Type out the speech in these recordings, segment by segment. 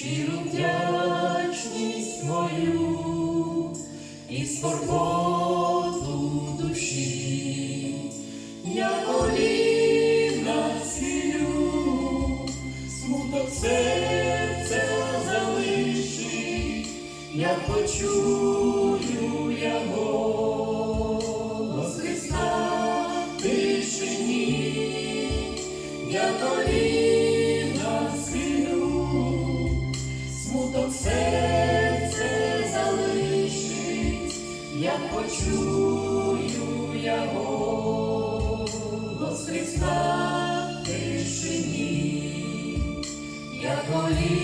щиру вдячність мою і скорботу душі, я коліна схилю, смуток серця залишить, я почую я голос я коліна я почую я голос Христа в тишині, я коліна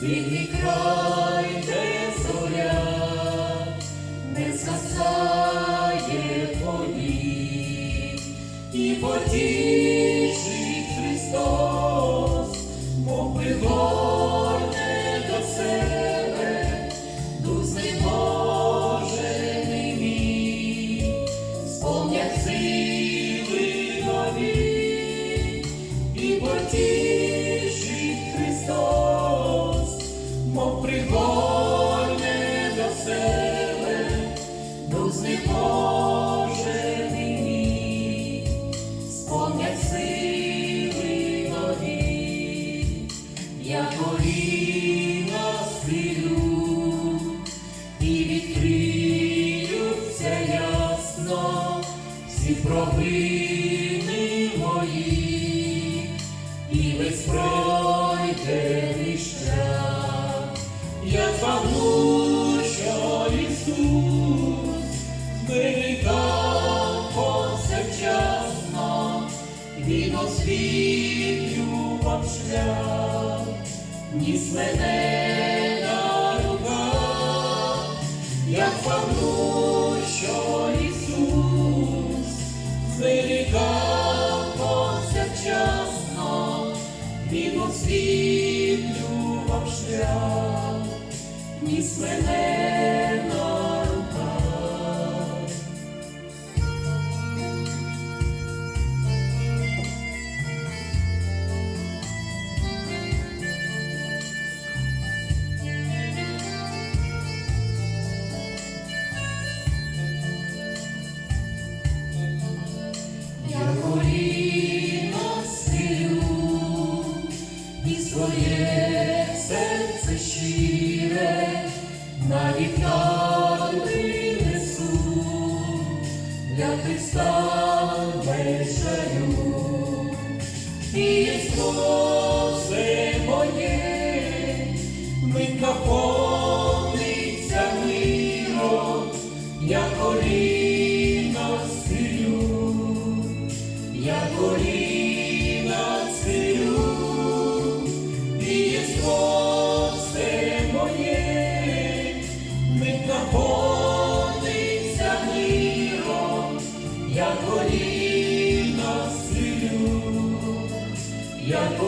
і край, де зоря, не згасає повік, і потішить Христос, пригорне до себе, знеможений мій, сповнять сили нові, і Христос, мов пригорне до себе, дух знеможений всі провини мої, і весь пройдений шлях. Я забув, що Ісус зберігав повсякчасно, Він освітлював шлях, ніс мене на руках, я забув, ніс мене для Христа. І все моє, мить наповниться миром, я коліна коліна схилю, я коліна